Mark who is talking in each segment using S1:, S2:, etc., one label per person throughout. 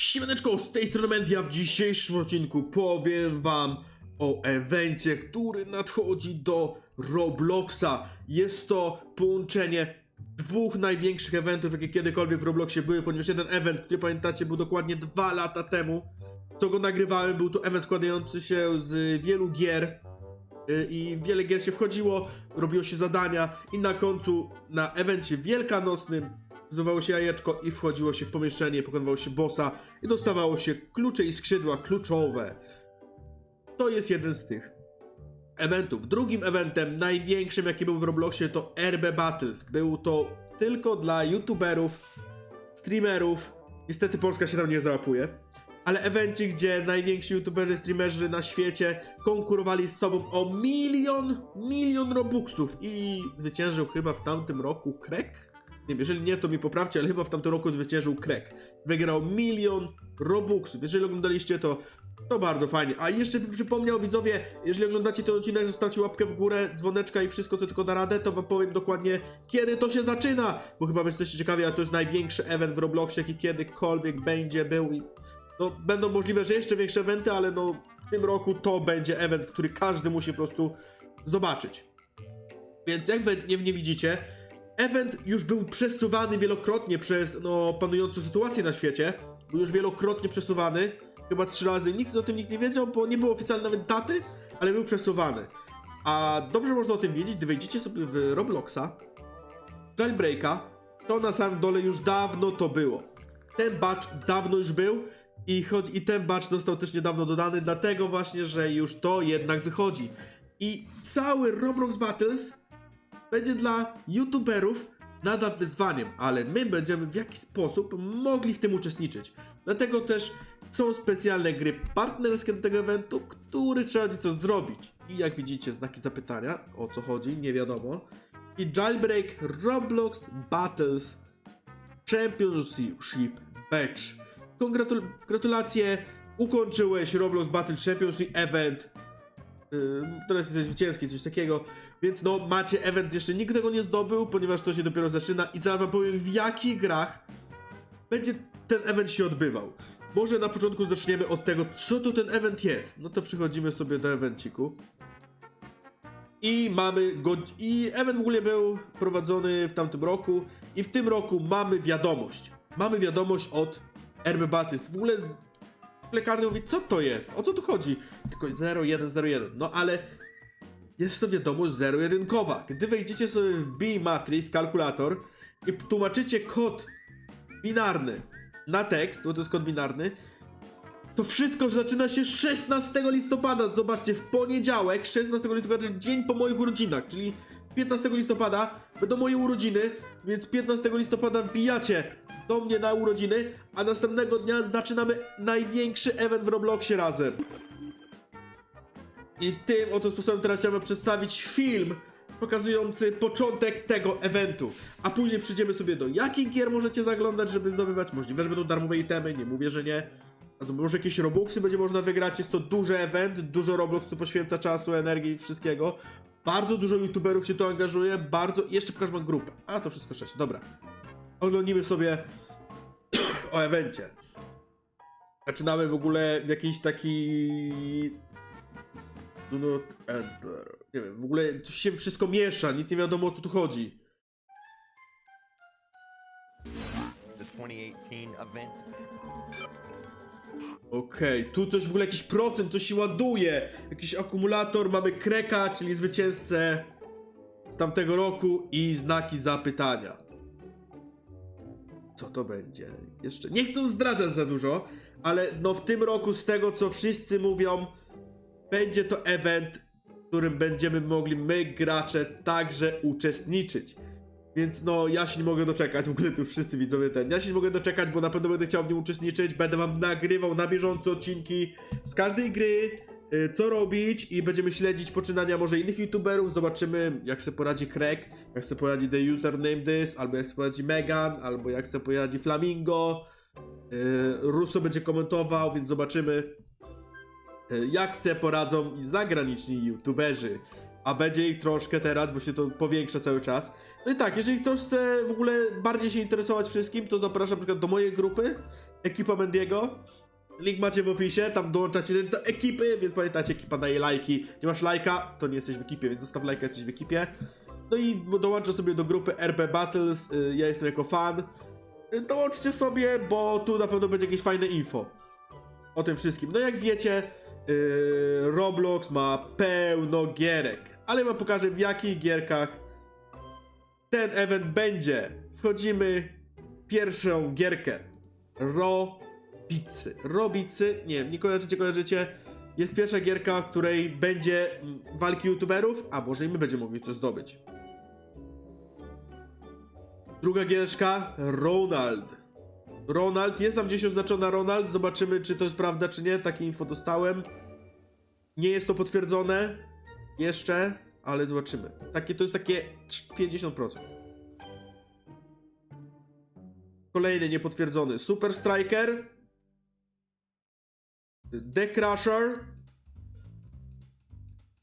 S1: Siemaneczko, z tej strony Mendia. W dzisiejszym odcinku powiem wam o evencie, który nadchodzi do Robloxa. Jest to połączenie dwóch największych eventów, jakie kiedykolwiek w Robloxie były, ponieważ jeden event, który pamiętacie, był dokładnie dwa lata temu, co go nagrywałem, był to event składający się z wielu gier, Y, i wiele gier się wchodziło, robiło się zadania i na końcu na evencie wielkanocnym zdobywało się jajeczko i wchodziło się w pomieszczenie, pokonywało się bossa i dostawało się klucze i skrzydła kluczowe. To jest jeden z tych eventów. Drugim eventem, największym jaki był w Robloxie to RB Battles. Był to tylko dla youtuberów, streamerów. Niestety Polska się tam nie załapuje. Ale evencie, gdzie najwięksi youtuberzy, streamerzy na świecie konkurowali z sobą o milion, milion robuxów i zwyciężył chyba w tamtym roku Krek? Nie wiem, jeżeli nie, to mi poprawcie, ale chyba w tamtym roku zwyciężył Krek. Wygrał milion robuxów. Jeżeli oglądaliście to, to bardzo fajnie. A jeszcze bym przypomniał widzowie, jeżeli oglądacie ten odcinek, zostawcie łapkę w górę, dzwoneczka i wszystko co tylko da radę, to wam powiem dokładnie kiedy to się zaczyna. Bo chyba jesteście ciekawi, a to jest największy event w Robloxie, jaki kiedykolwiek będzie był i no, będą możliwe, że jeszcze większe eventy, ale no, w tym roku to będzie event, który każdy musi po prostu zobaczyć. Więc jak wy nie, nie widzicie, event już był przesuwany wielokrotnie przez no, panującą sytuację na świecie. Był już wielokrotnie przesuwany, chyba trzy razy. Nikt o tym nikt nie wiedział, bo nie było oficjalnie nawet daty, ale był przesuwany. A dobrze można o tym wiedzieć, gdy wejdziecie sobie w Robloxa, Jailbreaka, to na samym dole już dawno to było. Ten batch dawno już był i, choć, i ten batch został też niedawno dodany, dlatego właśnie, że już to jednak wychodzi. I cały Roblox Battles będzie dla youtuberów nadal wyzwaniem, ale my będziemy w jakiś sposób mogli w tym uczestniczyć. Dlatego też są specjalne gry partnerskie do tego eventu, który trzeba będzie to zrobić. I jak widzicie, znaki zapytania, o co chodzi, nie wiadomo. I Jailbreak Roblox Battles Championship Batch. Kongratul- gratulacje, ukończyłeś Roblox Battle Championship Event. Yy, teraz jesteś zwycięski, coś takiego. Więc no, macie event, jeszcze nikt tego nie zdobył, ponieważ to się dopiero zaczyna. I zaraz wam powiem, w jakich grach będzie ten event się odbywał. Może na początku zaczniemy od tego, co to ten event jest. No to przechodzimy sobie do evenciku. I mamy go. I event w ogóle był prowadzony w tamtym roku. I w tym roku mamy wiadomość. Mamy wiadomość od RB Battles. W ogóle. Lekarny mówi, co to jest? O co tu chodzi? Tylko 0101. No ale jest to wiadomość zero-jedynkowa. Gdy wejdziecie sobie w B-Matrix, kalkulator i tłumaczycie kod binarny na tekst, bo to jest kod binarny, to wszystko zaczyna się 16 listopada. Zobaczcie, w poniedziałek, 16 listopada, dzień po moich urodzinach, czyli 15 listopada będą moje urodziny, więc 15 listopada wbijacie do mnie na urodziny, a następnego dnia zaczynamy największy event w Robloxie razem. I tym oto sposobem teraz chciałbym przedstawić film pokazujący początek tego eventu. A później przyjdziemy sobie do jakich gier możecie zaglądać, żeby zdobywać. Możliwe, że będą darmowe itemy, nie mówię, że nie. A może jakieś Robuxy będzie można wygrać. Jest to duży event, dużo Roblox tu poświęca czasu, energii, wszystkiego. Bardzo dużo youtuberów się tu angażuje, bardzo... Jeszcze pokażę wam grupę. A, to wszystko sześć, dobra. Oglądnimy sobie o evencie. Zaczynamy w ogóle w jakiś taki... Not enter. Nie wiem, w ogóle coś się wszystko miesza, nic nie wiadomo o co tu chodzi.
S2: the 2018 event.
S1: Okej, tu coś w ogóle jakiś procent, coś się ładuje. Jakiś akumulator, mamy kreka, czyli zwycięzcę z tamtego roku i znaki zapytania. Co to będzie? Jeszcze nie chcę zdradzać za dużo, ale no w tym roku z tego co wszyscy mówią, będzie to event, w którym będziemy mogli my gracze także uczestniczyć. Więc no, ja się nie mogę doczekać, w ogóle tu wszyscy widzowie ten, ja się nie mogę doczekać, bo na pewno będę chciał w nim uczestniczyć, będę wam nagrywał na bieżąco odcinki z każdej gry, co robić i będziemy śledzić poczynania może innych youtuberów, zobaczymy jak sobie poradzi Craig, jak sobie poradzi The Username This, albo jak sobie poradzi Megan, albo jak sobie poradzi Flamingo, y, Russo będzie komentował, więc zobaczymy y, jak se poradzą zagraniczni youtuberzy. A będzie ich troszkę teraz, bo się to powiększa cały czas. No i tak, jeżeli ktoś chce w ogóle bardziej się interesować wszystkim, to zapraszam na przykład do mojej grupy. ekipa Mendiego. Link macie w opisie, tam dołączacie do ekipy, więc pamiętajcie, ekipa daje lajki. Nie masz lajka, to nie jesteś w ekipie, więc zostaw lajka, jesteś w ekipie. No i dołączę sobie do grupy RP Battles, y, ja jestem jako fan. Y, Dołączcie sobie, bo tu na pewno będzie jakieś fajne info o tym wszystkim. No jak wiecie, yy, Roblox ma pełno gierek, ale wam pokażę w jakich gierkach ten event będzie. Wchodzimy w pierwszą gierkę. Robicy. Robicy, nie wiem, nie kojarzycie, kojarzycie. Jest pierwsza gierka, w której będzie mm, walki youtuberów, a może i my będziemy mogli coś zdobyć. Druga giereczka, Ronald. Ronald, jest tam gdzieś oznaczona Ronald, zobaczymy czy to jest prawda czy nie, takie info dostałem. Nie jest to potwierdzone jeszcze, ale zobaczymy. Takie, to jest takie 50%. Kolejny niepotwierdzony, Super Striker, The Crusher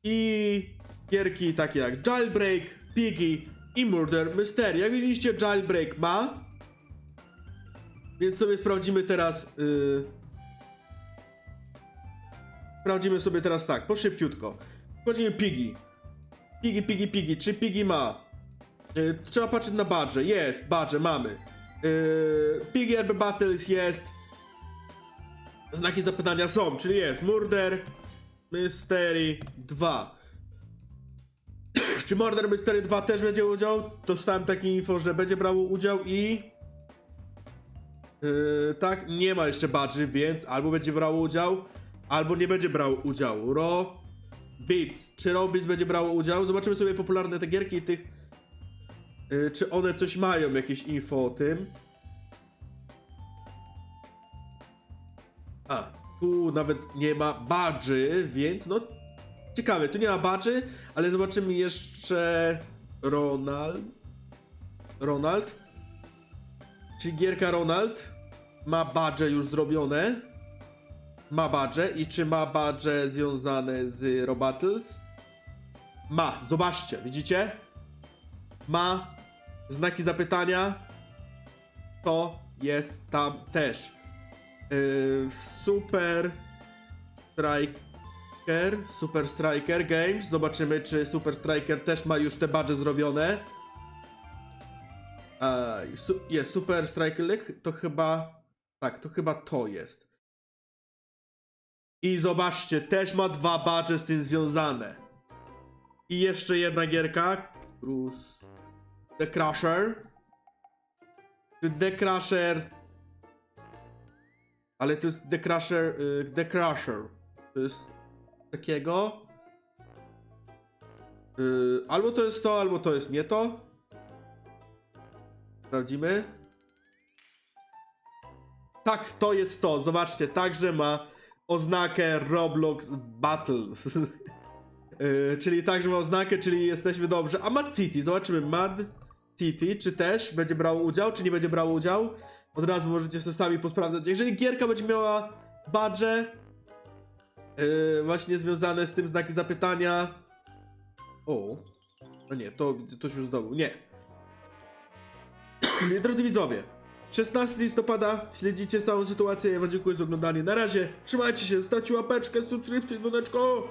S1: i gierki takie jak Jailbreak, Piggy i Murder Mystery. Jak widzieliście Jailbreak ma, więc sobie sprawdzimy teraz. Yy... Sprawdzimy sobie teraz tak, po szybciutko. Wchodzimy Piggy. Piggy, Piggy, Piggy. Czy Piggy ma? Yy, trzeba patrzeć na badże. Jest, badże mamy. Yy, Piggy RB Battles jest. Znaki zapytania są, czyli jest Murder Mystery 2. Czy Murder Mystery 2 też będzie udział? Dostałem takie info, że będzie brało udział i... Yy, tak, nie ma jeszcze badży, więc albo będzie brał udział, albo nie będzie brał udziału. Ro Beats. Czy Ro Beats będzie brało udział? Zobaczymy sobie popularne te gierki i tych. Yy, czy one coś mają, jakieś info o tym. A, tu nawet nie ma badży, więc no. Ciekawe, tu nie ma badży, ale zobaczymy jeszcze. Ronald. Ronald. Czy gierka Ronald ma badże już zrobione? Ma badże i czy ma badże związane z Robattles? Ma, zobaczcie, widzicie? Ma znaki zapytania. To jest tam też. Yy, super Striker, Super Striker Games. Zobaczymy, czy Super Striker też ma już te badże zrobione. Jest Super Striker to chyba... Tak, to chyba to jest. I zobaczcie, też ma dwa badże z tym związane. I jeszcze jedna gierka. Cruz... The Crusher. The Crusher... Ale to jest The Crusher... Y, The Crusher. To jest takiego... Y, albo to jest to, albo to jest nie to. Sprawdzimy. Tak, to jest to. Zobaczcie, także ma oznakę Roblox Battle. Yy, czyli także ma oznakę, czyli jesteśmy dobrze. A Mad City, zobaczymy. Mad City, czy też będzie brał udział, czy nie będzie brał udział. Od razu możecie sobie sami posprawdzać. Jeżeli gierka będzie miała badże, yy, właśnie związane z tym znaki zapytania. O, no nie, to ktoś już zdobył. Nie, Drodzy widzowie, 16 listopada śledzicie całą sytuację. Ja wam dziękuję za oglądanie. Na razie, trzymajcie się, stawcie łapeczkę, subskrypcję, dzwoneczko.